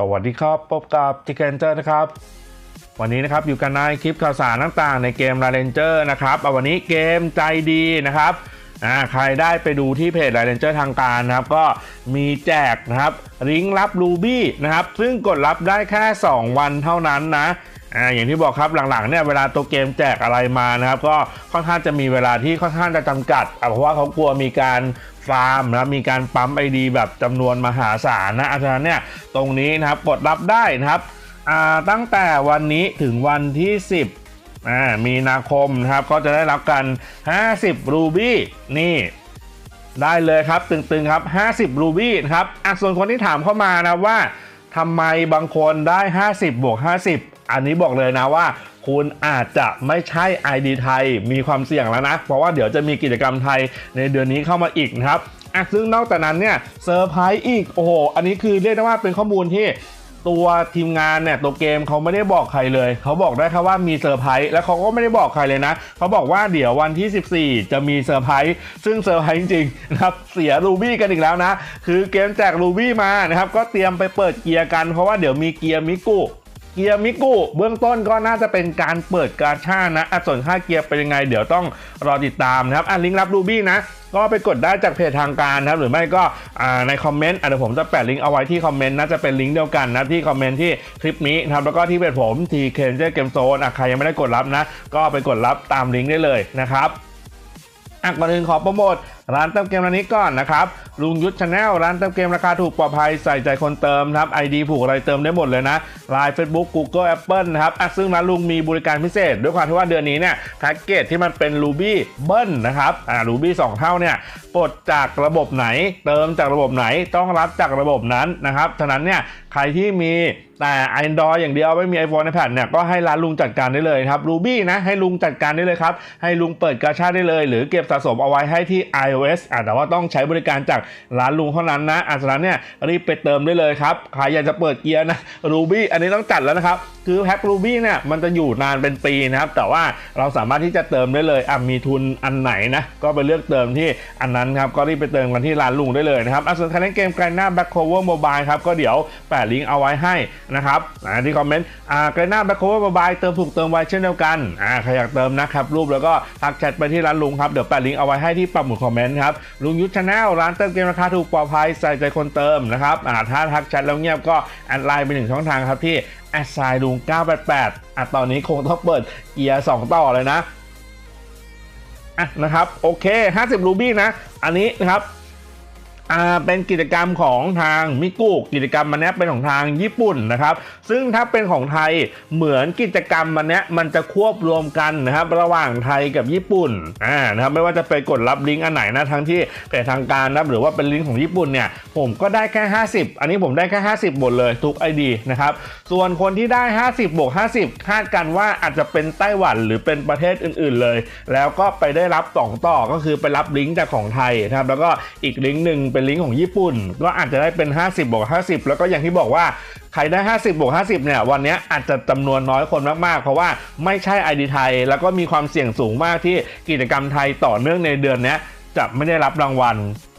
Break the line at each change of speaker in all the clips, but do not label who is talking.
สวัสดีครับ พบกับจิเกนเจอร์นะครับ วันนี้นะครับอยู่กันในคลิปข่าวสารต่างๆ ในเกม r าเ a นเจอร์นะครับเอาวันนี้เกมใจดีนะครับอ่าใครได้ไปดูที่เพจ r าเ a นเจอร์ทางการนะครับ ก็มีแจกนะครับลิงก์รับรูบี้นะครับ ซึ่งกดรับได้แค่ 2 วันเท่านั้นนะอ่าอย่างที่บอกครับหลังๆเนี่ยเวลาตัวเกมแจกอะไรมานะครับ ก็ค่อนข้างจะมีเวลาที่ค่อนข้างจะจำกัดเพราะว่าเขากลัวมีการ ฟาร์มนะมีการปั๊มไอดีแบบจำนวนมหาศาลนะอาจารย์เนี่ยตรงนี้นะครับกดรับได้นะครับตั้งแต่วันนี้ถึงวันที่ 10 มีนาคมนะครับก็จะได้รับกัน 50 รูบี้นี่ได้เลยครับ ตึงๆครับ 50 รูบี้นะครับอะส่วนคนที่ถามเข้ามานะว่าทำไมบางคนได้ 50 บวก 50 อันนี้บอกเลยนะว่าคุณอาจจะไม่ใช่ ID ไทยมีความเสี่ยงแล้วนะ เพราะว่าเดี๋ยวจะมีกิจกรรมไทยในเดือนนี้เข้ามาอีกนะครับอะซึ่งนอกจากนั้นเนี่ยเซอร์ไพรส์อีกโอ้โหอันนี้คือเรียกได้ว่าเป็นข้อมูลที่ตัวทีมงานเนี่ยตัวเกมเขาไม่ได้บอกใครเลย เขาบอกได้แค่ว่ามีเซอร์ไพรส์แล้วเขาก็ไม่ได้บอกใครเลยนะ เขาบอกว่าเดี๋ยววันที่ 14 จะมีเซอร์ไพรส์ซึ่งเซอร์ไพรส์จริงๆนะครับเสียรูบี้กันอีกแล้วนะ คือเกมแจกรูบี้มานะครับก็เตรียมไปเปิดเกียร์กันเพราะว่าเดี๋ยวมีเกียร์มิกุ เกียร์มิกุเบื้องต้นก็น่าจะเป็นการเปิดการชานะอส่วนค่าเกียร์เป็นยังไง เดี๋ยวต้องรอติดตามนะครับอะลิงก์รับรูบี้นะก็ไปกดได้จากเพจทางการนะครับหรือไม่ก็ในคอมเมนต์เดี๋ยวผมจะแปะลิงก์เอาไว้ที่คอมเมนต์น่าจะเป็นลิงก์เดียวกันนะที่คอมเมนต์ที่คลิปนี้นะครับแล้วก็ที่เพจผมทีเคนเจอเกมโซนใครยังไม่ได้กดรับนะ ก็ไปกดรับตามลิงก์ได้เลยนะครับอะก่อนอื่นขอโปรโมทร้านเติมเกมร้านนี้ก่อนนะครับ ลุงยุทธชาแนลร้านเติมเกมราคาถูกปลอดภัยใส่ใจคนเติมครับ ID ผูกอะไรเติมได้หมดเลยนะ Line Facebook Google Apple นะครับอะซึ่งร้านลุงมีบริการพิเศษ ด้วยความที่ว่าเดือนนี้เนี่ยแพ็กเกจที่มันเป็น Ruby เบิ้ลนะครับอ่า Ruby 2 เท่าเนี่ยปลดจากระบบไหน เติมจากระบบไหนต้องรับจากระบบนั้นนะครับฉะนั้นเนี่ยใครที่มีแต่ Android อย่างเดียวไม่มี iPhone iPad เนี่ยก็ให้ร้านลุงจัดการได้เลยครับ Ruby นะให้ลุงจัดการได้เลยครับ ให้ลุงเปิดกาชาได้เลย หรือเก็บสะสมเอาไว้ให้ที่ iOS อะแต่ว่าต้องใช้บริการจากร้านลุงเท่านั้นนะอะฉะนั้นเนี่ยรีบไปเติมได้เลยครับใครอยากจะเปิดเกียร์นะ Ruby อันนี้ต้องจัดแล้วนะครับ คือแพ็ค Ruby เนี่ยมันจะอยู่นานเป็นปีนะครับ แต่ว่าเราสามารถที่จะเติมได้เลยอะมีทุนอันไหนนะ ก็ไปเลือกเติมที่อันนั้นครับ ก็รีบไปเติมกันที่ร้านลุงได้เลยนะครับอะส่วนครเล่นเกมไกลหน้า Back Cover Mobile ครับ ก็เดี๋ยวแปะลิงก์เอาไว้ให้นะครับอ่าที่คอมเมนต์อ่าไกลหน้า Back Cover Mobile เติมถูกเติมไวเช่นเดียวกันอ่าใครอยากเติมนะครับรูปแล้วก็ทักแชทไปที่ร้านลุงครับเดี๋ยวแปะลิงก์เอาไว้ให้ที่ปักหมุดคอมเมนต์ครับลุงยุทธชาแนลร้านเติมเกมราคาถูกปลอดภัยใส่ใจคนเติมนะครับอ่าถ้าทักแชทแล้วเงียบก็แอดไลน์ไปหนึ่งช่องทางครับที่แอดไซลุง988อะตอนนี้คงต้องเปิดเกียร์2ต่อเลยนะอะนะครับโอเค 50รูบี้นะ อันนี้นะครับ อ่าเป็นกิจกรรมของทางมิกุกิจกรรมมันเนี้ยเป็นของทางญี่ปุ่นนะครับ ซึ่งถ้าเป็นของไทยเหมือนกิจกรรมมันเนี้ยมันจะควบรวมกันนะครับระหว่างไทยกับญี่ปุ่นอ่านะครับไม่ว่าจะไปกดรับลิงก์อันไหนนะทั้งที่เป็นทางการนะหรือว่าเป็นลิงก์ของญี่ปุ่นเนี่ยผมก็ได้แค่ 50 อันนี้ผมได้แค่ 50 หมดเลยทุก ID นะครับส่วนคนที่ได้ 50บวก50 คาดกันว่าอาจจะเป็นไต้หวันหรือเป็นประเทศอื่น ๆเลย แล้วก็ไปได้รับสองต่อก็คือไปรับลิงก์จากของไทยนะครับแล้วก็อีกลิงก์หนึ่งเป็นลิงก์ของญี่ปุ่น ก็อาจจะได้เป็น 50บวก50 แล้วก็อย่างที่บอกว่าใครได้ 50บวก50 เนี่ย วันนี้อาจจะจำนวนน้อยคนมากๆ เพราะว่าไม่ใช่ ID ไทย แล้วก็มีความเสี่ยงสูงมากที่กิจกรรมไทยต่อเนื่องในเดือนนี้จะไม่ได้รับรางวัล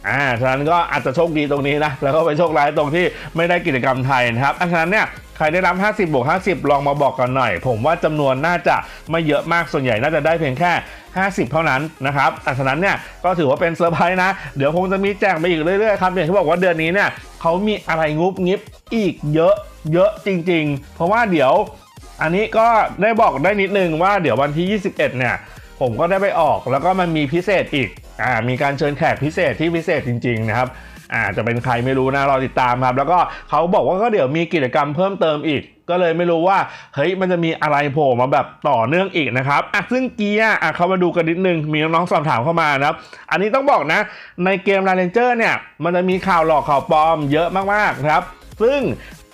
อ่า ฉะนั้นก็อาจจะโชคดีตรงนี้นะ แล้วก็ไปโชคร้ายตรงที่ไม่ได้กิจกรรมไทยนะครับอะฉะนั้นเนี่ย ใครได้รับ 50บวก50 ลองมาบอกกันหน่อย ผมว่าจำนวนน่าจะไม่เยอะมากส่วนใหญ่น่าจะได้เพียงแค่ 50 เท่านั้นนะครับอ่ฉะนั้นเนี่ยก็ถือว่าเป็นเซอร์ไพรส์นะ เดี๋ยวคงจะมีแจกไปอีกเรื่อยๆครับอย่างที่บอกว่าเดือนนี้เนี่ยเขามีอะไรงุบงิบอีกเยอะเยอะจริง ๆ เพราะว่าเดี๋ยวอันนี้ก็ได้บอกได้นิดนึงว่าเดี๋ยววันที่ 21 เนี่ยผมก็ได้ไปออกแล้วก็มันมีพิเศษอีกอ่ามีการเชิญแขกพิเศษที่พิเศษจริง ๆ นะครับ อาจจะเป็นใครไม่รู้นะรอติดตามครับ แล้วก็เขาบอกว่าก็เดี๋ยวมีกิจกรรมเพิ่มเติมอีกก็เลยไม่รู้ว่าเฮ้ยมันจะมีอะไรโผล่มาแบบต่อเนื่องอีกนะครับอะซึ่งเกียร์อะเขามาดูกันนิดนึงมีน้องๆสอบถามเข้ามานะครับ อันนี้ต้องบอกนะ ในเกม r าเลนเจอร์เนี่ย มันจะมีข่าวหลอกข่าวปลอมเยอะมากๆนะครับ ซึ่ง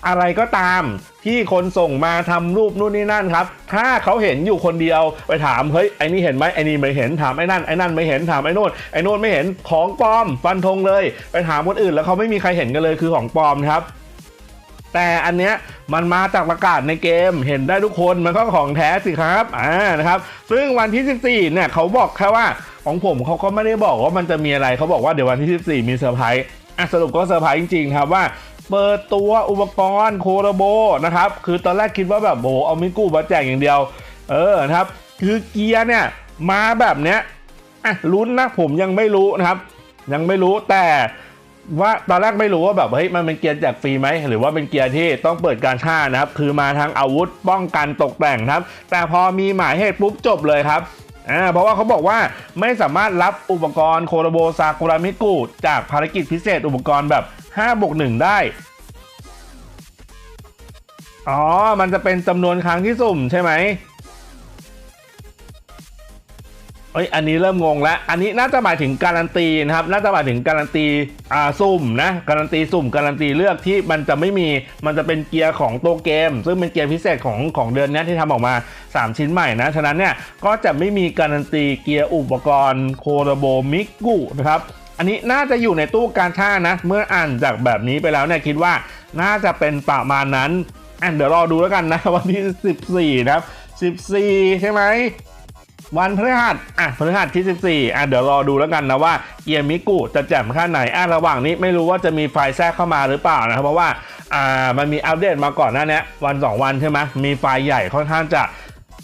อะไรก็ตามที่คนส่งมาทำรูปนู่นนี่นั่นครับ ถ้าเขาเห็นอยู่คนเดียวไปถามเฮ้ยไอ้นี่เห็นไหมไอ้นี่ไม่เห็นถามไอ้นั่นไอ้นั่นไม่เห็นถามไอ้นู่นไอ้นู่นไม่เห็นของปลอมฟันธงเลย ไปถามคนอื่นแล้วเขาไม่มีใครเห็นกันเลยคือของปลอมครับแต่อันเนี้ยมันมาจากประกาศในเกมเห็นได้ทุกคนมันก็ของแท้สิครับอ่านะครับ ซึ่งวันที่ 14เนี่ยเขาบอกแค่ว่าของผมเขาก็ไม่ได้บอกว่ามันจะมีอะไรเขาบอกว่าเดี๋ยววันที่ 14 มีเซอร์ไพรส์อะสรุปก็เซอร์ไพรส์จริงๆครับว่า เปิดตัวอุปกรณ์โคโรโบนะครับ คือตอนแรกคิดว่าแบบโหเอามิกู้มาแจกอย่างเดียว เออนะครับ คือเกียร์เนี่ยมาแบบเนี้ยอะลุ้นนะผมยังไม่รู้นะครับ ยังไม่รู้แต่ว่าตอนแรกไม่รู้ว่าแบบเฮ้ยมันเป็นเกียร์แจกฟรีไหมหรือว่าเป็นเกียร์ที่ต้องเปิดการชานะครับ คือมาทางอาวุธป้องกันตกแต่งครับ แต่พอมีหมายเหตุปุ๊บจบเลยครับ อ่าเพราะว่าเขาบอกว่าไม่สามารถรับอุปกรณ์โคโรโบซากุระมิกุจากภารกิจพิเศษอุปกรณ์แบบ5บวก1ได้ อ๋อ มันจะเป็นจำนวนครั้งที่สุ่มใช่ไหม เอ้ยอันนี้เริ่มงงแล้ว อันนี้น่าจะหมายถึงการันตีนะครับ น่าจะหมายถึงการันตีอ่าสุ่มนะ การันตีสุ่ม การันตีเลือกที่มันจะไม่มี มันจะเป็นเกียร์ของตัวเกม ซึ่งเป็นเกียร์พิเศษของของเดือนนี้ที่ทำออกมา 3 ชิ้นใหม่นะ ฉะนั้นเนี่ยก็จะไม่มีการันตีเกียร์อุปกรณ์โคโรโบมิกุนะครับ อันนี้น่าจะอยู่ในตู้การช่านะ เมื่ออ่านจากแบบนี้ไปแล้วเนี่ยคิดว่าน่าจะเป็นประมาณนั้นอะเดี๋ยวรอดูแล้วกันนะวันที่ 14นะครับ14 ใช่ไหม วันพฤหัสอะพฤหัสที่ 14อะเดี๋ยวรอดูแล้วกันนะว่าเอียมิกุจะแจ่มแค่ไหนอะระหว่างนี้ไม่รู้ว่าจะมีไฟแทรกเข้ามาหรือเปล่านะครับเพราะว่าอ่ามันมีอัปเดตมาก่อนหน้านี้วัน 2 วันใช่ไหมมีไฟใหญ่ค่อนข้างจะ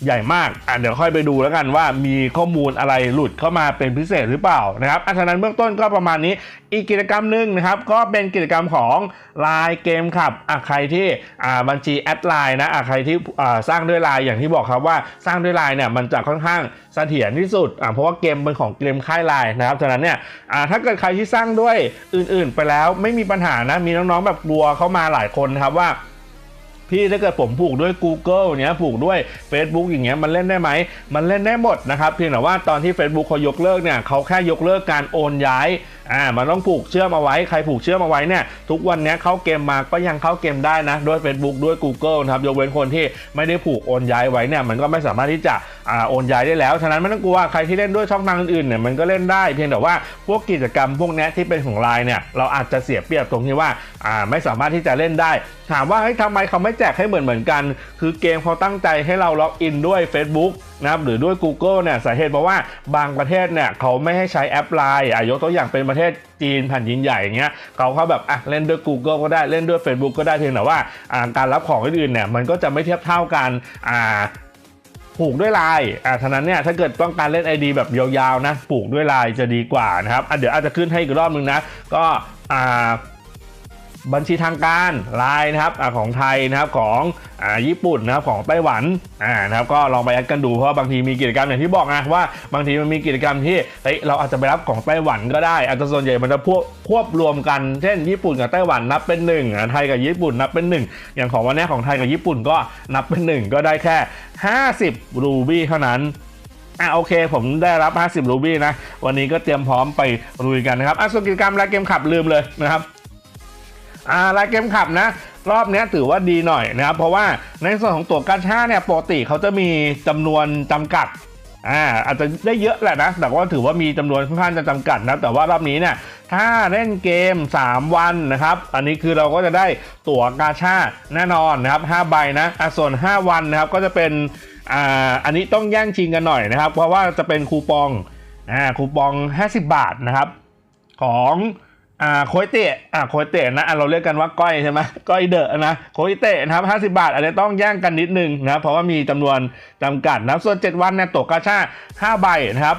ใหญ่มากอะเดี๋ยวค่อยไปดูแล้วกันว่ามีข้อมูลอะไรหลุดเข้ามาเป็นพิเศษหรือเปล่านะครับอะฉะนั้นเบื้องต้นก็ประมาณนี้ อีกกิจกรรมหนึ่งนะครับ ก็เป็นกิจกรรมของลน์เกมขับอะใครที่อ่าบัญชีแอดไลน์นะอะใครที่อ่าสร้างด้วยไลน์อย่างที่บอกครับว่าสร้างด้วยไลน์เนี่ยมันจะค่อนข้างเสถียรที่สุดอะเพราะว่าเกมเป็นของเกมค่ายไลน์นะครับฉะนั้นเนี่ยอ่าถ้าเกิดใครที่สร้างด้วยอื่น ๆ ไปแล้วไม่มีปัญหานะมีน้องๆแบบกลัวเข้ามาหลายคนนะครับว่า พี่ถ้าเกิดผมผูกด้วย Google เนี้ยผูกด้วย Facebook อย่างเงี้ยมันเล่นได้ไหม มันเล่นได้หมดนะครับเพียงแต่ว่าตอนที่ Facebook เขายกเลิกเนี่ยเขาแค่ยกเลิกการโอนย้าย อ่ามันต้องผูกเชื่อมเอาไว้ใครผูกเชื่อมเอาไว้เนี่ยทุกวันนี้เข้าเกมมาก็ยังเข้าเกมได้นะด้วย Facebook ด้วย Google นะครับยกเว้นคนที่ไม่ได้ผูกโอนย้ายไว้เนี่ยมันก็ไม่สามารถที่จะอ่าโอนย้ายได้แล้วฉะนั้นไม่ต้องกลัวใครที่เล่นด้วยช่องทางอื่นๆเนี่ยมันก็เล่นได้เพียงแต่ว่าพวกกิจกรรมพวกนี้ที่เป็นของไลน์เนี่ยเราอาจจะเสียเปรียบตรงที่ว่าอ่าไม่สามารถที่จะเล่นได้ ถามว่าเฮ้ยทำไมเขาไม่แจกให้เหมือนเหมือนกัน คือเกมเขาตั้งใจให้เราล็อกอินด้วย Facebook นะครับหรือด้วย Google เนี่ยสาเหตุเพราะว่าบางประเทศเนี่ยเขาไม่ให้ใช้แอปไลน์อะยกตัวอย่างเป็นประเทศจีนแผ่นดินใหญ่อย่างเงี้ยเขาเขาแบบอะเล่นด้วย Google ก็ได้เล่นด้วย Facebook ก็ได้เพียงแต่ว่าการรับของอื่นๆเนี่ยมันก็จะไม่เทียบเท่ากันอ่าผูกด้วยไลน์อ่าฉะนั้นเนี่ยถ้าเกิดต้องการเล่น ID แบบยาวๆนะ ผูกด้วยไลน์จะดีกว่านะครับอะเดี๋ยวอาจจะขึ้นให้อีกรอบนึงนะ ก็อ่า บัญชีทางการไลน์นะครับอของไทยนะครับของอญี่ปุ่นนะครับของไต้หวันอ่านะครับก็ลองไปแอดกันดูเพราะบางทีมีกิจกรรมอย่างที่บอกนะว่าบางทีมันมีกิจกรรมที่เฮ้ยเราอาจจะไปรับของไต้หวันก็ได้ อาจจะส่วนใหญ่มันจะพวกควบรวมกันเช่น ญี่ปุ่นกับไต้หวันนับเป็นหนึ่งไทยกับญี่ปุ่นนับเป็นหนึ่งอย่างของวันนี้ของไทยกับญี่ปุ่นก็นับเป็นหนึ่งก็ได้แค่ 50 รูบี้เท่านั้นอะโอเค ผมได้รับ 50 รูบี้นะ วันนี้ก็เตรียมพร้อมไปลุยกันนะครับอะส่วนกิจกรรมรายเกมขับลืมเลยนะครับ อ่ารายเกมขับนะ รอบนี้ถือว่าดีหน่อยนะครับ เพราะว่าในส่วนของตั๋วกาชาเนี่ยปกติเขาจะมีจำนวนจำกัดอ่าอาจจะได้เยอะแหละนะ แต่ว่าถือว่ามีจำนวนค่อนข้างจะจำกัดนะ แต่ว่ารอบนี้เนี่ยถ้าเล่นเกม 3 วันนะครับ อันนี้คือเราก็จะได้ตั๋วกาชาแน่นอนนะครับ5ใบนะอะส่วน 5 วันนะครับก็จะเป็นอ่าอันนี้ต้องแย่งชิงกันหน่อยนะครับ เพราะว่าจะเป็นคูปองอ่าคูปอง 50 บาทนะครับ ของ อ่าโคยเตะอ่าโคยเตะนะเราเรียกกันว่าก้อยใช่ไหมก้อยเดอะนะโคยเตะนะครับห้าสิบาทอาจจะต้องแย่งกันนิดนึงนะเพราะว่ามีจำนวนจำกัดนะส่วน 7 วันเนี่ยตกกาชาห้าใบนะครับ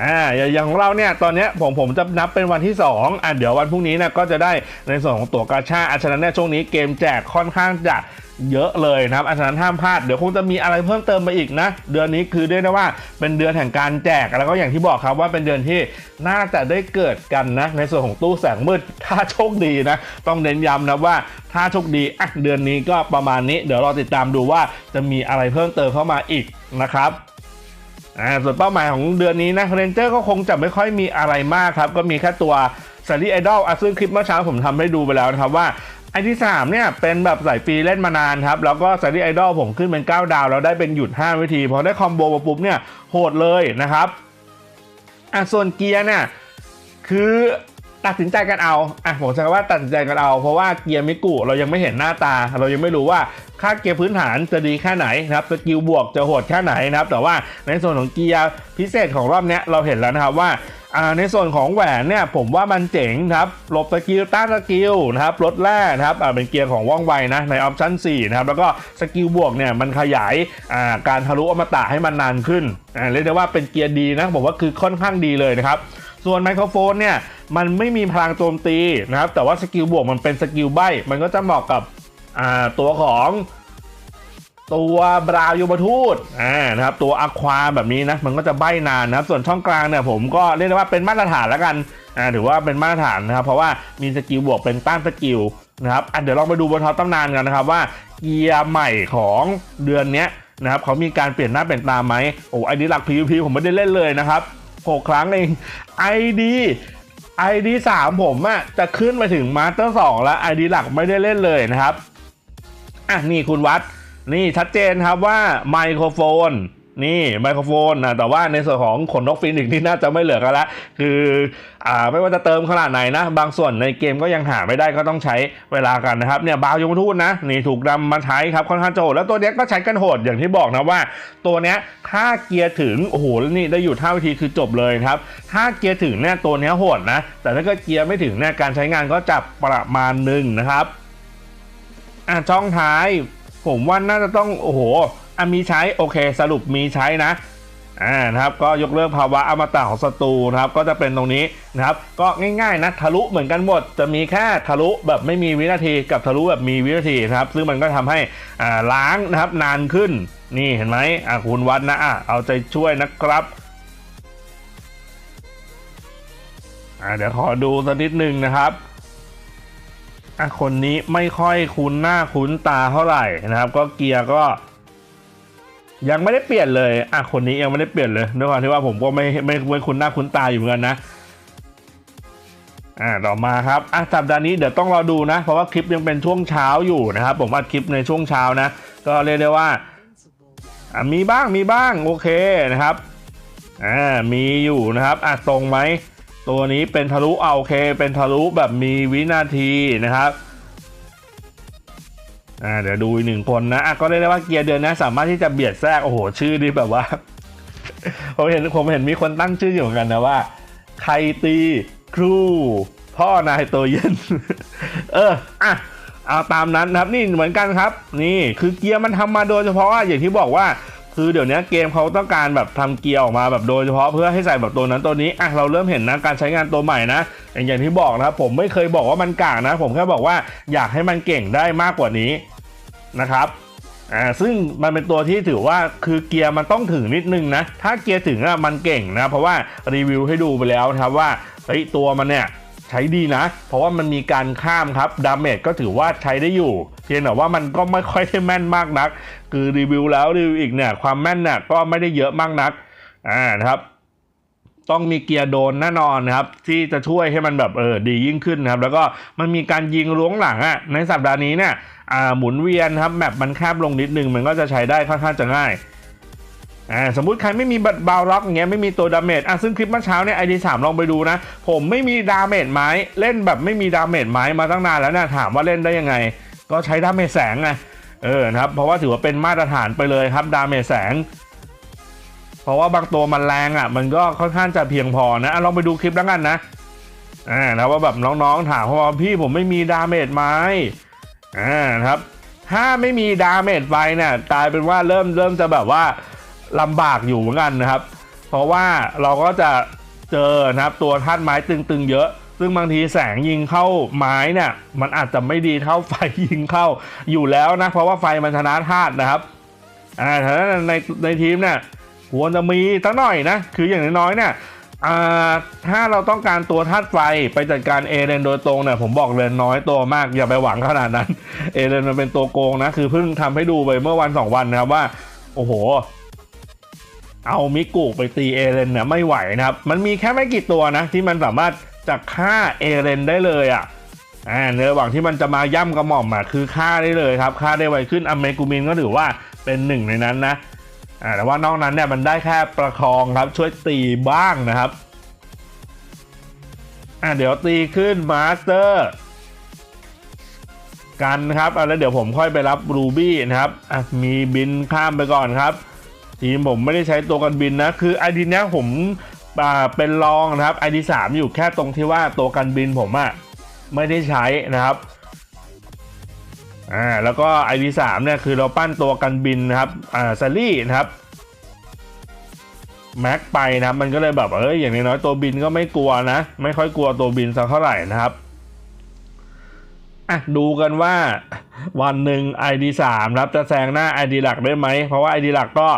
อ่าอย่างของเราเนี่ยตอนนี้ผมผมจะนับเป็นวันที่ 2อะเดี๋ยววันพรุ่งนี้นะก็จะได้ในส่วนของตั๋วกาชาอาฉะนั้นเนี่ยช่วงนี้เกมแจกค่อนข้างจะ เยอะเลยนะครับอะฉะนั้นห้ามพลาด เดี๋ยวคงจะมีอะไรเพิ่มเติมมาอีกนะ เดือนนี้คือเรียกได้ว่าเป็นเดือนแห่งการแจก แล้วก็อย่างที่บอกครับว่าเป็นเดือนที่น่าจะได้เกิดกันนะ ในส่วนของตู้แสงมืดถ้าโชคดีนะ ต้องเน้นย้ำนะว่าถ้าโชคดีอะเดือนนี้ก็ประมาณนี้ เดี๋ยวรอติดตามดูว่าจะมีอะไรเพิ่มเติมเข้ามาอีกนะครับอ่าส่วนเป้าหมายของเดือนนี้นะเรนเจอร์ก็คงจะไม่ค่อยมีอะไรมากครับ ก็มีแค่ตัวซารีไอดอลอะซึ่งคลิปเมื่อเช้าผมทำให้ดูไปแล้วนะครับว่า ไอที่ 3 เนี่ย เป็นแบบสายฟรีเล่นมานานครับ แล้วก็ซารีไอดอลผมขึ้นเป็น 9 ดาว แล้วได้เป็นหยุด 5 วิธี พอได้คอมโบมาปุ๊บเนี่ย โหดเลยนะครับอะส่วนเกียร์เนี่ย คือตัดสินใจกันเอา อะผมใช้คำว่าตัดสินใจกันเอา เพราะว่าเกียร์มิกุเรายังไม่เห็นหน้าตา เรายังไม่รู้ว่าค่าเกียร์พื้นฐานจะดีแค่ไหนนะครับ สกิลบวกจะโหดแค่ไหนนะครับ แต่ว่าในส่วนของเกียร์พิเศษของรอบเนี้ยเราเห็นแล้วนะครับว่า อ่าในส่วนของแหวนเนี่ยผมว่ามันเจ๋งครับหลบสกิลต้านสกิลนะครับลดแร่นะครับอ่าเป็นเกียร์ของว่องไวนะในออปชั่น4นะครับแล้วก็สกิลบวกเนี่ยมันขยายอ่าการทะลุอมตะให้มันนานขึ้นอ่าเรียกได้ว่าเป็นเกียร์ดีนะผมว่าคือค่อนข้างดีเลยนะครับส่วนไมโครโฟนเนี่ยมันไม่มีพลังโจมตีนะครับแต่ว่าสกิลบวกมันเป็นสกิลใบมันก็จะเหมาะกับตัวของ ตัวบราวยูบทูตอ่านะครับตัวอะควาแบบนี้นะมันก็จะใบนานนะครับส่วนช่องกลางเนี่ยผมก็เรียกได้ว่าเป็นมาตรฐานแล้วกันอ่าถือว่าเป็นมาตรฐานนะครับ เพราะว่ามีสกิลบวกเป็นต้านสกิลนะครับอะเดี๋ยวลองไปดูบนท็อปตำนานกันนะครับว่าเกียร์ใหม่ของเดือนนี้นะครับเขามีการเปลี่ยนหน้าเปลี่ยนตาไหมโอ้ไอดีหลัก PVP ผมไม่ได้เล่นเลยนะครับหกครั้งเอง ID ID 3ผมอะจะขึ้นไปถึงมาสเตอร์2แล้ว ID หลักไม่ได้เล่นเลยนะครับอะนี่คุณวัด นี่ชัดเจนครับว่าไมโครโฟนนี่ไมโครโฟนนะแต่ว่าในส่วนของขนนกฟินิกซ์นี่น่าจะไม่เหลือกันละคืออ่าไม่ว่าจะเติมขนาดไหนนะ บางส่วนในเกมก็ยังหาไม่ได้ก็ต้องใช้เวลากันนะครับเนี่ยบาวยมทูตนะนี่ถูกนำมาใช้ครับค่อนข้างโหดแล้วตัวเนี้ยก็ใช้กันโหดอย่างที่บอกนะว่า ตัวเนี้ยถ้าเกียร์ถึงโอ้โหนี่ได้อยู่ท่าวิธีคือจบเลยครับถ้าเกียร์ถึงเนี่ยตัวเนี้ยโหดนะ แต่ถ้าเกิดเกียร์ไม่ถึงเนี่ยการใช้งานก็จะประมาณหนึ่งนะครับอะช่องท้าย ผมว่าน่าจะต้องโอ้โหอะมีใช้โอเค สรุปมีใช้นะอ่านะครับก็ยกเลิกภาวะอมตะของศัตรูนะครับก็จะเป็นตรงนี้นะครับก็ง่ายๆนะทะลุเหมือนกันหมด จะมีแค่ทะลุแบบไม่มีวินาทีกับทะลุแบบมีวินาทีนะครับซึ่งมันก็ทำให้อ่าล้างนะครับนานขึ้นนี่เห็นไหมอะคุณวัดนะอะเอาใจช่วยนะครับอ่าเดี๋ยวขอดูสักนิดนึงนะครับ อะคนนี้ไม่ค่อยคุ้นหน้าคุ้นตาเท่าไหร่นะครับ ก็เกียร์ก็ ยังไม่ได้เปลี่ยนเลยอะคนนี้ยังไม่ได้เปลี่ยนเลยด้วยความที่ว่าผมก็ไม่ไม่ไม่คุ้นหน้าคุ้นตาอยู่เหมือนกันนะอ่าต่อมาครับอะสัปดาห์นี้เดี๋ยวต้องรอดูนะ เพราะว่าคลิปยังเป็นช่วงเช้าอยู่นะครับ ผมอัดคลิปในช่วงเช้านะ ก็เรียกได้ว่าอะมีบ้างมีบ้างโอเคนะครับอ่ามีอยู่นะครับอะตรงไหม ตัวนี้เป็นทะลุเอาโอเค เป็นทะลุแบบมีวินาทีนะครับอ่าเดี๋ยวดูอีกหนึ่งคนนะอะก็เรียกได้ว่าเกียร์เดือนนะสามารถที่จะเบียดแทรกโอ้โหชื่อนี่แบบว่า ผมเห็นผมเห็นมีคนตั้งชื่ออยู่เหมือนกันนะว่าใครตีครูพ่อนายตัวเย็น เอออะเอาตามนั้นนะครับนี่เหมือนกันครับ นี่คือเกียร์มันทำมาโดยเฉพาะว่าอย่างที่บอกว่า คือเดี๋ยวนี้เกมเขาต้องการแบบทำเกียร์ออกมาแบบโดยเฉพาะเพื่อให้ใส่แบบตัวนั้นตัวนี้อะเราเริ่มเห็นนะการใช้งานตัวใหม่นะอย่างอย่างที่บอกนะครับผมไม่เคยบอกว่ามันกากนะ ผมแค่บอกว่าอยากให้มันเก่งได้มากกว่านี้นะครับอ่าซึ่งมันเป็นตัวที่ถือว่าคือเกียร์มันต้องถึงนิดนึงนะ ถ้าเกียร์ถึงอะมันเก่งนะ เพราะว่ารีวิวให้ดูไปแล้วนะครับว่าเฮ้ยตัวมันเนี่ย ใช้ดีนะ เพราะว่ามันมีการข้ามครับ ดาเมจก็ถือว่าใช้ได้อยู่ เพียงแต่ว่ามันก็ไม่ค่อยได้แม่นมากนัก คือรีวิวแล้วรีวิวอีกเนี่ยความแม่นเนี่ยก็ไม่ได้เยอะมากนัก อ่านะครับ ต้องมีเกียร์โดนแน่นอนนะครับ ที่จะช่วยให้มันแบบเออดียิ่งขึ้นนะครับ แล้วก็มันมีการยิงล้วงหลังอะในสัปดาห์นี้เนี่ยอ่าหมุนเวียนครับแมปมันแคบลงนิดนึงมันก็จะใช้ได้ค่อนข้างจะง่าย อ่าสมมุติใครไม่มีบัตรบาวล็อกอย่างเงี้ยไม่มีตัวดาเมจอะซึ่งคลิปเมื่อเช้าเนี่ยไอดีสามลองไปดูนะ ผมไม่มีดาเมจไม้เล่นแบบไม่มีดาเมจไม้มาตั้งนานแล้วเนะถามว่าเล่นได้ยังไง ก็ใช้ดาเมจแสงไงเออนะครับเพราะว่าถือว่าเป็นมาตรฐานไปเลยครับดาเมจแสง เพราะว่าบางตัวมันแรงอะ มันก็ค่อนข้างจะเพียงพอนะอะลองไปดูคลิปแล้วกันนะอ่านะว่าแบบน้องๆถามเพราะว่าพี่ผมไม่มีดาเมจไม้อ่านะครับ ถ้าไม่มีดาเมจไฟเนี่ยกลายเป็นว่าเริ่มเริ่มจะแบบว่า ลำบากอยู่เหมือนกันนะครับ เพราะว่าเราก็จะเจอนะครับตัวท่านไม้ตึงๆเยอะ ซึ่งบางทีแสงยิงเข้าไม้เนี่ยมันอาจจะไม่ดีเท่าไฟยิงเข้าอยู่แล้วนะ เพราะว่าไฟมันชนะธาตุนะครับอ่าฉะนั้นในในทีมเนี่ยควรจะมีตั้งหน่อยนะ คืออย่างน้อยๆเนี่ยอ่าถ้าเราต้องการตัวธาตุไฟไปจัดการเอเรนโดยตรงเนี่ยผมบอกเลยน้อยตัวมากอย่าไปหวังขนาดนั้น เอเรนมันเป็นตัวโกงนะ คือเพิ่งทำให้ดูไปเมื่อวันสองวันนะครับว่า โอ้โห เอามิกุไปตีเอเรนเนี่ยไม่ไหวนะครับ มันมีแค่ไม่กี่ตัวนะ ที่มันสามารถจะฆ่าเอเรนได้เลยอะอ่าในระหว่างที่มันจะมาย่ำกระหม่อมอะคือฆ่าได้เลยครับฆ่าได้ไวขึ้นอเมกูมินก็ถือว่าเป็นหนึ่งในนั้นนะอ่าแต่ว่านอกนั้นเนี่ยมันได้แค่ประคองครับช่วยตีบ้างนะครับอ่าเดี๋ยวตีขึ้นมาสเตอร์กันครับอะแล้วเดี๋ยวผมค่อยไปรับรูบี้นะครับอะมีบินข้ามไปก่อนครับ ทีมผมไม่ได้ใช้ตัวกันบินนะ คือไอดีเนี้ยผมเป็นรองนะครับ ID3 อยู่แค่ตรงที่ว่าตัวกันบินผมอะไม่ได้ใช้นะครับอ่าแล้วก็ ID3 เนี่ยคือเราปั้นตัวกันบินนะครับอ่าซารี่นะครับแม็กไปนะมันก็เลยแบบเอ้ยอย่างน้อยๆตัวบินก็ไม่กลัวนะ ไม่ค่อยกลัวตัวบินสักเท่าไหร่นะครับอะดูกันว่าวันหนึ่ง ID3 ครับจะแซงหน้า ID หลักได้ไหม เพราะว่า ID หลักก็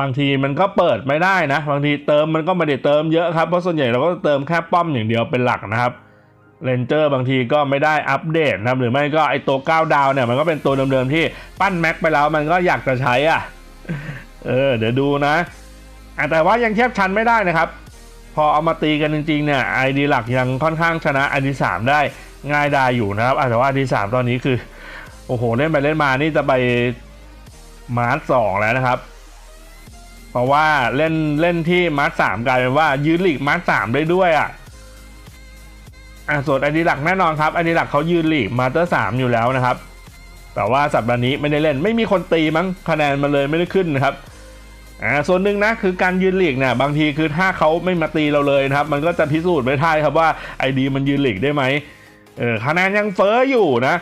บางทีมันก็เปิดไม่ได้นะ บางทีเติมมันก็ไม่ได้เติมเยอะครับ เพราะส่วนใหญ่เราก็เติมแค่ป้อมอย่างเดียวเป็นหลักนะครับเรนเจอร์บางทีก็ไม่ได้อัปเดตนะหรือไม่ก็ไอตัว9ดาวเนี่ยมันก็เป็นตัวเดิมๆที่ปั้นแม็กไปแล้วมันก็อยากจะใช้อะ เออ เดี๋ยวดูนะแต่ว่ายังเทียบชั้นไม่ได้นะครับ พอเอามาตีกันจริงๆเนี่ยไอดีหลักยังค่อนข้างชนะไอดีสามได้ง่ายดายอยู่นะครับแต่ว่าไอดีสามตอนนี้คือ โอ้โห เล่นไปเล่นมานี่จะไปมาร์สสองแล้วนะครับ เพราะว่าเล่นเล่นที่มาร์สสามกลายเป็นว่ายืนหลีกมาร์สสามได้ด้วยอะอะส่วนไอดีหลักแน่นอนครับไอดีหลักเขายืนหลีกมาสเตอร์สามอยู่แล้วนะครับ แต่ว่าสัปดาห์นี้ไม่ได้เล่นไม่มีคนตีมั้งคะแนนมันเลยไม่ได้ขึ้นนะครับอ่าส่วนหนึ่งนะคือการยืนหลีกเนี่ยบางทีคือถ้าเขาไม่มาตีเราเลยนะครับ มันก็จะพิสูจน์ไม่ได้ครับว่าไอดีมันยืนหลีกได้ไหมเออคะแนนยังเฟ้ออยู่นะ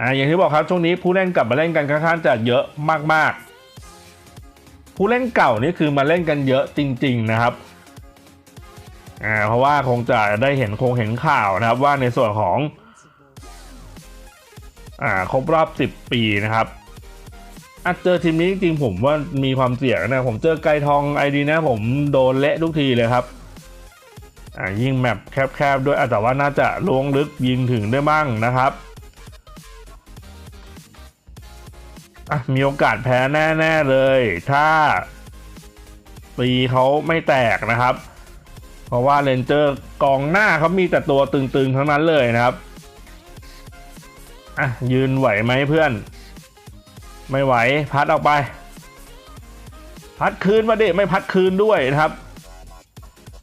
อ่าอย่างที่บอกครับช่วงนี้ผู้เล่นกลับมาเล่นกันค่อนข้างจะเยอะมากๆ ผู้เล่นเก่านี่คือมาเล่นกันเยอะจริง ๆนะครับอ่าเพราะว่าคงจะได้เห็นคงเห็นข่าวนะครับว่าในส่วนของอ่าครบรอบ 10 ปีนะครับอเจอทีมนี้จริงๆผมว่ามีความเสี่ยงนะผมเจอไกลทองไอดีนะผมโดนเละทุกทีเลยครับอ่ายิงแมปแคบๆด้วยแต่ว่าน่าจะลงลึกยิงถึงได้บ้างนะครับ มีโอกาสแพ้แน่ๆเลย ถ้าตีเขาไม่แตกนะครับ เพราะว่าเรนเจอร์กองหน้าเขามีแต่ตัวตึงๆทั้งนั้นเลยนะครับอะยืนไหวไหมเพื่อน ไม่ไหวพัดออกไป พัดคืนมาดิไม่พัดคืนด้วยนะครับ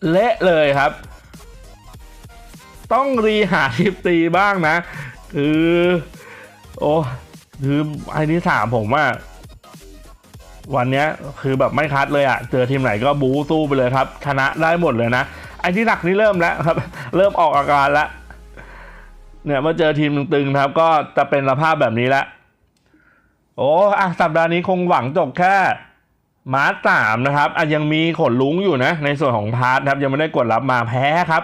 เละเลยครับ ต้องรีหาทิปตีบ้างนะ คือ โอ้ คือไอ้ที่สามผมว่า วันเนี้ยคือแบบไม่คัดเลยอะ่ะ เจอทีมไหนก็บู๊สู้ไปเลยครับ ชนะได้หมดเลยนะ ไอ้ที่หนักนี่เริ่มแล้วครับ เริ่มออกอาการแล้วเนี่ยเมื่อเจอทีมตึงๆครับ ก็จะเป็นสภาพแบบนี้ล้วโอ้อะสัปดาห์นี้คงหวังจบแค่มาร์สามนะครับอะยังมีขนลุ้งอยู่นะ ในส่วนของพาร์ทครับ ยังไม่ได้กดรับมาแพ้ครับ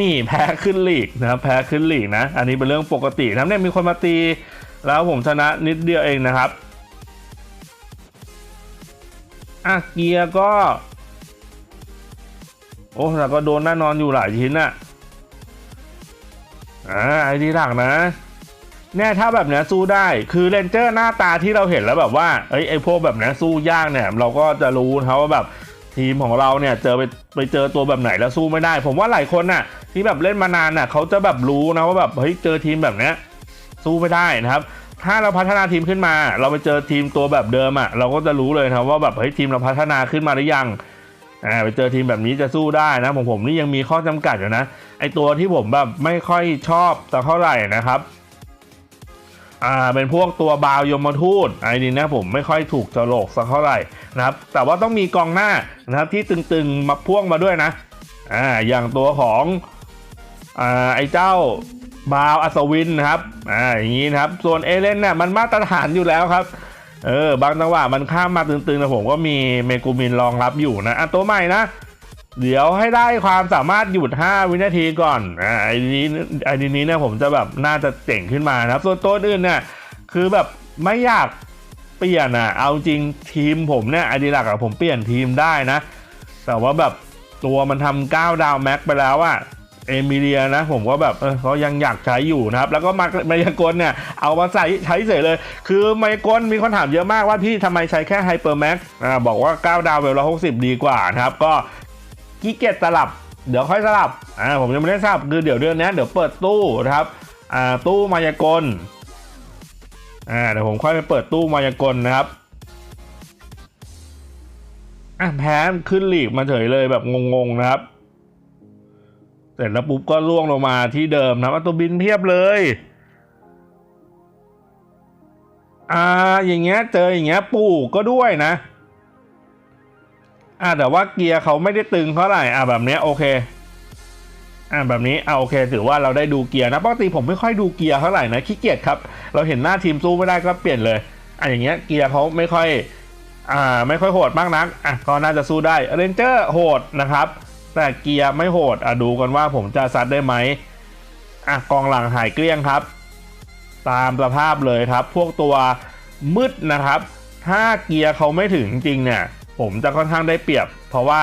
นี่แพ้ขึ้นลีกนะครับแพ้ขึ้นลีกนะ อันนี้เป็นเรื่องปกตินะเนี่ยมีคนมาตี แล้วผมชนะนิดเดียวเองนะครับอะเกียก็ โอ้แต่ก็โดนแน่นอนอยู่หลายชิ้นอะอ่าไอ้ที่หลักนะเนี่ยถ้าแบบเนี้ยสู้ได้คือเรนเจอร์หน้าตาที่เราเห็นแล้วแบบว่าเอ้ยไอพวกแบบเนี้ยสู้ยากเนี่ย เราก็จะรู้นะว่าแบบทีมของเราเนี่ยเจอไปไปเจอตัวแบบไหนแล้วสู้ไม่ได้ ผมว่าหลายคนน่ะ ที่แบบเล่นมานานน่ะเขาจะแบบรู้นะว่าแบบเฮ้ยเจอทีมแบบเนี้ยสู้ไม่ได้นะครับ ถ้าเราพัฒนาทีมขึ้นมา เราไปเจอทีมตัวแบบเดิมอะเราก็จะรู้เลยนะว่าแบบเฮ้ยทีมเราพัฒนาขึ้นมาหรือยังอ่าไปเจอทีมแบบนี้จะสู้ได้นะผมผมนี่ยังมีข้อจำกัดอยู่นะไอตัวที่ผมแบบไม่ค่อยชอบสักเท่าไหร่นะครับอ่าเป็นพวกตัวบาวยมทูตไอ้นี่นะผมไม่ค่อยถูกจรกสักเท่าไหร่นะครับ แต่ว่าต้องมีกองหน้านะครับที่ตึงๆมาพ่วงมาด้วยนะอ่าอย่างตัวของ อไอ้เจ้าบาวอัศวินนะครับอ่าอย่างนี้นะครับ ส่วนเอเลนเนี่ยมันมาตรฐานอยู่แล้วครับเออบางจังหวะมันข้ามมาตึงๆนะผมก็มีเมกูมินรองรับอยู่นะอะตัวใหม่นะ เดี๋ยวให้ได้ความสามารถหยุด 5 วินาทีก่อนอ่าไอ้นี้ไอ้นี้เนี่ยผมจะแบบน่าจะเจ๋งขึ้นมานะครับ ส่วนตัวอื่นเนี่ยคือแบบไม่อยากเปลี่ยนอะเอาจริงทีมผมเนี่ยไอดีหลักอะผมเปลี่ยนทีมได้นะ แต่ว่าแบบตัวมันทำ9ดาวแม็กไปแล้วอะ เอมิเลียนะ ผมก็แบบเออเขายังอยากใช้อยู่นะครับ แล้วก็มามายากลเนี่ย เอามาใส่ใช้เฉยเลย คือมายากลมีคนถามเยอะมากว่าพี่ทำไมใช้แค่ไฮเปอร์แม็กอ่าบอกว่า 9 ดาวเวลละ60 ดีกว่านะครับ ก็ขี้เกียจสลับ เดี๋ยวค่อยสลับอ่าผมยังไม่ได้สลับคือเดี๋ยวเดือนนี้เดี๋ยวเปิดตู้นะครับอ่าตู้มายากลอ่าเดี๋ยวผมค่อยไปเปิดตู้มายากลนะครับอะแพ้ขึ้นหลีกมาเฉยเลยแบบงงๆนะครับ ร็จแล้วปุ๊บก็ล่วงลงมาที่เดิมนะครับอะตัวบินเพียบเลย อ่า อย่างเงี้ย เจออย่างเงี้ยปู่ก็ด้วยนะ อ่าแต่ว่าเกียร์เขาไม่ได้ตึงเท่าไหร่ อ่าแบบเนี้ยโอเค อ่าแบบนี้อ่าโอเค ถือว่าเราได้ดูเกียร์นะ ปกติผมไม่ค่อยดูเกียร์เท่าไหร่นะ ขี้เกียจครับ เราเห็นหน้าทีมสู้ไม่ได้ก็เปลี่ยนเลย อะอย่างเงี้ย เกียร์เขาไม่ค่อย อ่า ไม่ค่อยโหดมากนัก อะ ก็น่าจะสู้ได้เรนเจอร์โหดนะครับ แต่เกียร์ไม่โหดอะดูกันว่าผมจะซัดได้ไหมอะกองหลังหายเกลี้ยงครับ ตามสภาพเลยครับ พวกตัวมืดนะครับ ถ้าเกียร์เขาไม่ถึงจริงๆเนี่ย ผมจะค่อนข้างได้เปรียบ เพราะว่า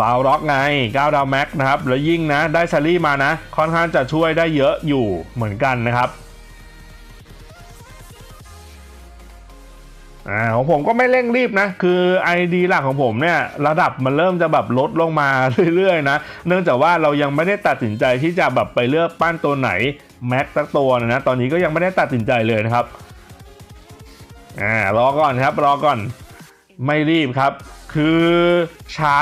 บาวร็อกไง9ดาวแม็กนะครับ แล้วยิ่งนะ ได้ซารี่มานะ ค่อนข้างจะช่วยได้เยอะอยู่เหมือนกันนะครับ อ่าของผมก็ไม่เร่งรีบนะ คือ ID หลักของผมเนี่ยระดับมันเริ่มจะแบบลดลงมาเรื่อยๆนะ เนื่องจากว่าเรายังไม่ได้ตัดสินใจที่จะแบบไปเลือกปั้นตัวไหนแม็กสักตัวนะ ตอนนี้ก็ยังไม่ได้ตัดสินใจเลยนะครับอ่ารอก่อนครับรอก่อนไม่รีบครับ คือช้า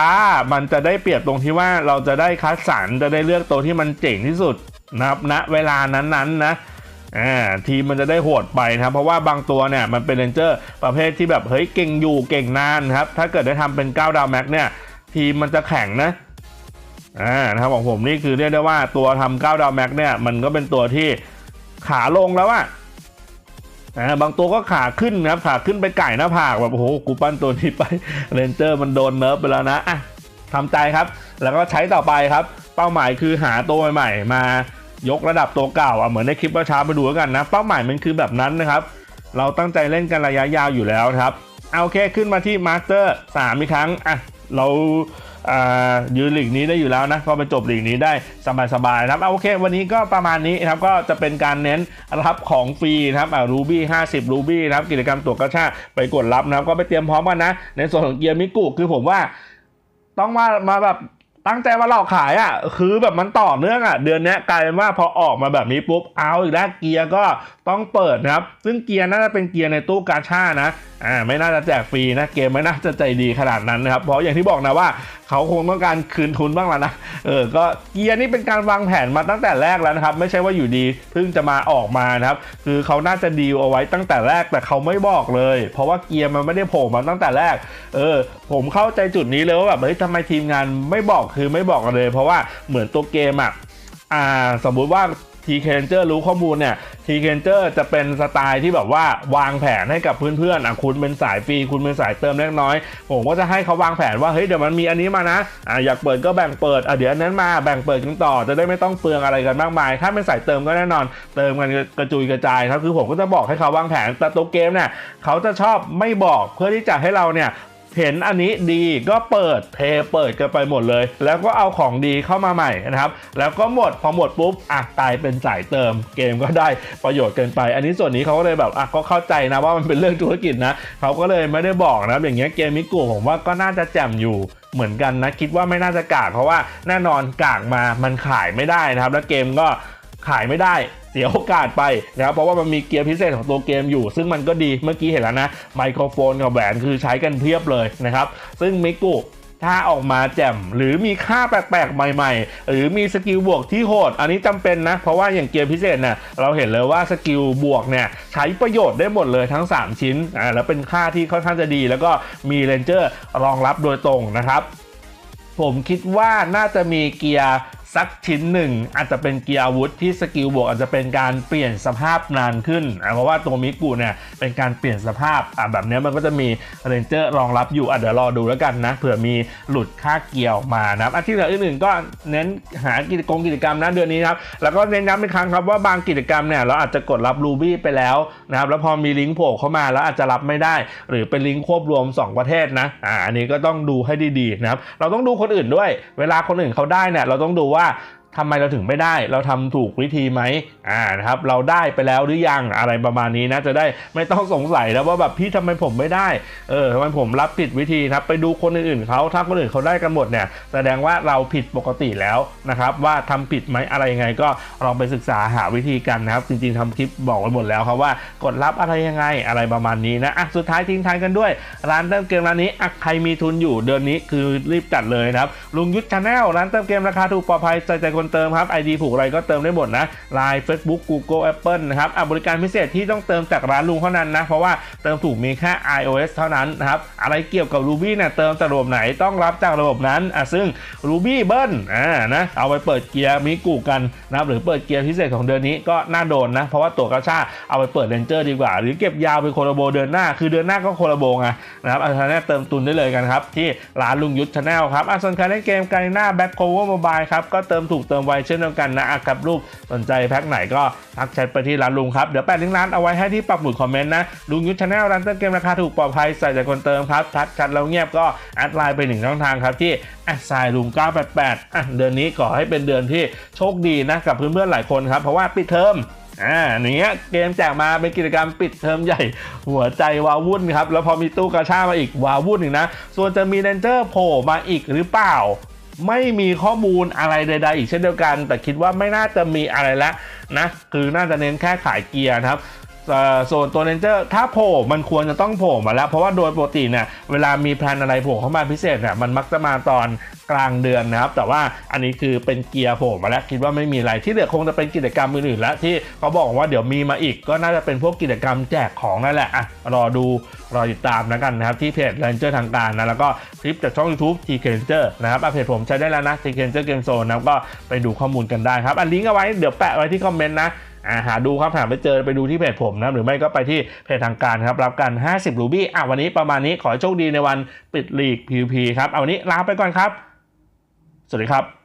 มันจะได้เปรียบตรงที่ว่าเราจะได้คัดสรรจะได้เลือกตัวที่มันเจ๋งที่สุดนะครับณเวลานั้นๆนะ อ่าทีมมันจะได้โหดไปนะครับเพราะว่าบางตัวเนี่ยมันเป็นเรนเจอร์ประเภทที่แบบเฮ้ยเก่งอยู่เก่งนานครับถ้าเกิดได้ทำเป็น9ดาวแม็กเนี่ยทีมมันจะแข็งนะอ่านะครับของผมนี่คือเรียกได้ว่าตัวทำ9ดาวแม็กเนี่ยมันก็เป็นตัวที่ขาลงแล้วอะอ่าบางตัวก็ขาขึ้นนะครับขาขึ้นไปไก่หน้าผากแบบโอ้โหกูปั้นตัวนี้ไปเรนเจอร์มันโดนเนิร์ฟไปแล้วนะอะทำใจครับ แล้วก็ใช้ต่อไปครับ เป้าหมายคือหาตัวใหม่ๆมา ยกระดับตัวเก่าอะเหมือนในคลิปว่าช้าไปดูแล้วกันนะ เป้าหมายมันคือแบบนั้นนะครับ เราตั้งใจเล่นกันระยะยาวอยู่แล้วครับ เอาโอเคขึ้นมาที่มาสเตอร์3อีกครั้งอะเราอ่ายืนหลีกนี้ได้อยู่แล้วนะก็ไปจบหลีกนี้ได้สบายๆนะครับเอาโอเค วันนี้ก็ประมาณนี้ครับก็จะเป็นการเน้นรับของฟรีนะครับอ่ารูบี้50รูบี้นะครับกิจกรรมตัวกระชาไปกดรับนะครับ ก็ไปเตรียมพร้อมกันนะ ในส่วนของเกียร์มิกุคือผมว่าต้องมามาแบบ ตั้งใจมาหลอกขายอะคือแบบมันต่อเนื่องอะเดือนนี้กลายเป็นว่าพอออกมาแบบนี้ปุ๊บเอาอีกแล้วเกียร์ก็ต้องเปิดนะครับ ซึ่งเกียร์น่าจะเป็นเกียร์ในตู้กาชานะอ่าไม่น่าจะแจกฟรีนะเกมไม่น่าจะใจดีขนาดนั้นนะครับเพราะอย่างที่บอกนะว่าเขาคงต้องการคืนทุนบ้างแล้วนะเออก็เกียร์นี่เป็นการวางแผนมาตั้งแต่แรกแล้วนะครับ ไม่ใช่ว่าอยู่ดีเพิ่งจะมาออกมานะครับ คือเขาน่าจะดีลเอาไว้ตั้งแต่แรกแต่เขาไม่บอกเลย เพราะว่าเกียร์มันไม่ได้โผล่มาตั้งแต่แรก เออ ผมเข้าใจจุดนี้เลยว่าแบบเฮ้ยทำไมทีมงานไม่บอกคือไม่บอกกันเลย เพราะว่าเหมือนตัวเกมอะอ่าสมมุติว่าทีเคนเจอร์รู้ข้อมูลเนี่ยทีเคนเจอร์จะเป็นสไตล์ที่แบบว่าวางแผนให้กับเพื่อนๆอะคุณเป็นสายฟรีคุณเป็นสายเติมเล็กน้อย ผมก็จะให้เขาวางแผนว่าเฮ้ยเดี๋ยวมันมีอันนี้มานะอ่าอยากเปิดก็แบ่งเปิดอะเดี๋ยวอันนั้นมาแบ่งเปิดกันต่อจะได้ไม่ต้องเปลืองอะไรกันมากมาย ถ้าเป็นสายเติมก็แน่นอน เติมกันกระจุยกระจายครับคือผมก็จะบอกให้เขาวางแผนแต่ตัวเกมเนี่ยเขาจะชอบไม่บอกเพื่อที่จะให้เราเนี่ย เห็นอันนี้ดีก็เปิดเทเปิดกันไปหมดเลย แล้วก็เอาของดีเข้ามาใหม่นะครับ แล้วก็หมดพอหมดปุ๊บอะกลายเป็นสายเติมเกมก็ได้ประโยชน์เกินไป อันนี้ส่วนนี้เขาก็เลยแบบอะก็เข้าใจนะว่ามันเป็นเรื่องธุรกิจนะเขาก็เลยไม่ได้บอกนะครับอย่างเงี้ยเกมมิกูผมว่าก็น่าจะแจ่มอยู่เหมือนกันนะคิดว่าไม่น่าจะกากเพราะว่าแน่นอนกากมามันขายไม่ได้นะครับ แล้วเกมก็ขายไม่ได้ เสียโอกาสไปนะครับเพราะว่ามันมีเกียร์พิเศษของตัวเกมอยู่ ซึ่งมันก็ดีเมื่อกี้เห็นแล้วนะไมโครโฟนกับแหวนคือใช้กันเพียบเลยนะครับ ซึ่งมิกุถ้าออกมาแจ่มหรือมีค่าแปลกๆ ใหม่ๆ หรือมีสกิลบวกที่โหด อันนี้จำเป็นนะ เพราะว่าอย่างเกียร์พิเศษเนี่ยเราเห็นเลยว่าสกิลบวกเนี่ยใช้ประโยชน์ได้หมดเลยทั้ง 3 ชิ้นอ่าแล้วเป็นค่าที่ค่อนข้างจะดี แล้วก็มีเรนเจอร์รองรับโดยตรงนะครับ ผมคิดว่าน่าจะมีเกียร์สักชิ้นหนึ่ง อาจจะเป็นเกียร์อาวุธที่สกิลบวกอาจจะเป็นการเปลี่ยนสภาพนานขึ้น เพราะว่าตัวมิกุเนี่ยเป็นการเปลี่ยนสภาพแบบนี้มันก็จะมีเรนเจอร์รองรับอยู่อะเดี๋ยวรอดูแล้วกันนะเผื่อมีหลุดค่าเกียร์ออกมานะครับอันที่เหลืออื่นๆก็เน้นหากิจกรรมกิจกรรมนะเดือนนี้ครับแล้วก็เน้นย้ำอีกครั้งครับว่าบางกิจกรรมเนี่ยเราอาจจะกดรับรูบี้ไปแล้วนะครับแล้วพอมีลิงก์โผล่เข้ามาแล้วอาจจะรับไม่ได้ หรือเป็นลิงก์ควบรวม 2 ประเทศนะอ่าอันนี้ก็ต้องดูให้ดีๆนะครับเราต้องดูคนอื่นด้วย เวลาคนอื่นเขาได้เนี่ยเราต้องดูว่า ah, ทำไมเราถึงไม่ได้ เราทำถูกวิธีไหมอ่านะครับ เราได้ไปแล้วหรือยังอะไรประมาณนี้นะจะได้ไม่ต้องสงสัยแล้วว่าแบบพี่ทำไมผมไม่ได้เออทำไมผมรับผิดวิธีครับไปดูคนอื่นๆเขาถ้าคนอื่นเขาได้กันหมดเนี่ยแสดงว่าเราผิดปกติแล้วนะครับ ว่าทำผิดไหมอะไรยังไง ก็ลองไปศึกษาหาวิธีกันนะครับ จริง ๆทำคลิปบอกไว้หมดแล้วครับว่ากดรับอะไรยังไงอะไรประมาณนี้นะอะสุดท้ายทิ้งท้ายกันด้วย ร้านเติมเกมร้านนี้อะใครมีทุนอยู่เดือนนี้คือรีบจัดเลยนะครับลุงยุทธชาแนลร้านเติมเกมราคาถูกปลอดภัยใจใจคนเติมครับ ID ผูกอะไรก็เติมได้หมดนะ Line Facebook Google Apple นะครับอะบริการพิเศษที่ต้องเติมจากร้านลุงเท่านั้นนะ เพราะว่าเติมถูกมีแค่ iOS เท่านั้นนะครับ อะไรเกี่ยวกับ Ruby เนี่ยเติมจากระบบไหนต้องรับจากระบบนั้นอะซึ่ง Ruby เบิ้ลอ่านะเอาไปเปิดเกียร์มิกูกันนะครับหรือเปิดเกียร์พิเศษของเดือนนี้ก็น่าโดนนะ เพราะว่าตัวกระชาเอาไปเปิดเรนเจอร์ดีกว่า หรือเก็บยาวเป็นโคโลโบเดือนหน้า คือเดือนหน้าก็โคโลโบไงนะครับอันนี้เติมตุนได้เลยกันครับที่ร้านลุงยุทธชาแนลครับอะส่วนใครเล่นเกมการีน่าแบ็คโคเวอร์โมบายครับก็เติมถูกเติมไวเช่นเดียวกันนะครับลูกสนใจแพ็คไหนก็ทักแชทไปที่ร้านลุงครับ เดี๋ยวแปะลิงก์ร้านเอาไว้ให้ที่ปักหมุดคอมเมนต์นะลุงยุทธชาแนลร้านเติมเกมราคาถูกปลอดภัยใส่ใจคนเติมครับทักแชทแล้วเงียบก็แอดไลน์ไปหนึ่งช่องทางครับที่แอดไซลุง988อะเดือนนี้ขอให้เป็นเดือนที่โชคดีนะกับเพื่อนๆหลายคนครับเพราะว่าปิดเทอมอ่าอย่างเงี้ยเกมแจกมาเป็นกิจกรรมปิดเทอมใหญ่ หัวใจวาวุ่นครับ แล้วพอมีตู้กระชามาอีกวาวุ่นอีกนะ ส่วนจะมีเรนเจอร์โผล่มาอีกหรือเปล่า ไม่มีข้อมูลอะไรใด ๆ อีกเช่นเดียวกัน แต่คิดว่าไม่น่าจะมีอะไรแล้วนะ คือน่าจะเน้นแค่ขายเกียร์นะครับ ส่วนตัวเรนเจอร์ถ้าโผล่มันควรจะต้องโผล่มาแล้ว เพราะว่าโดยปกติเนี่ยเวลามีแพลนอะไรโผล่เข้ามาพิเศษเนี่ยมันมักจะมาตอนกลางเดือนนะครับ แต่ว่าอันนี้คือเป็นเกียร์โผล่มาแล้วคิดว่าไม่มีอะไรที่เหลือคงจะเป็นกิจกรรมอื่นๆแล้วที่เขาบอกว่าเดี๋ยวมีมาอีกก็น่าจะเป็นพวกกิจกรรมแจกของนั่นแหละอะรอดูรอติดตามแล้วกันนะครับ ที่เพจ Ranger ทางการนะแล้วก็คลิปจากช่อง YouTube t k Ranger นะครับอะเพจผมใช้ได้แล้วนะ t k Ranger Game Zone นะก็ไปดูข้อมูลกันได้ครับ อันลิงก์เอาไว้เดี๋ยวแปะไว้ที่คอมเมนต์นะ อ่าหาดูครับหาไปเจอไปดูที่เพจผมนะหรือไม่ก็ไปที่เพจทางการครับรับกัน 50รูบี้อะวันนี้ประมาณนี้ขอโชคดีในวันปิดลีก PVP ครับเอาวันนี้ลาไปก่อนครับ สวัสดีครับ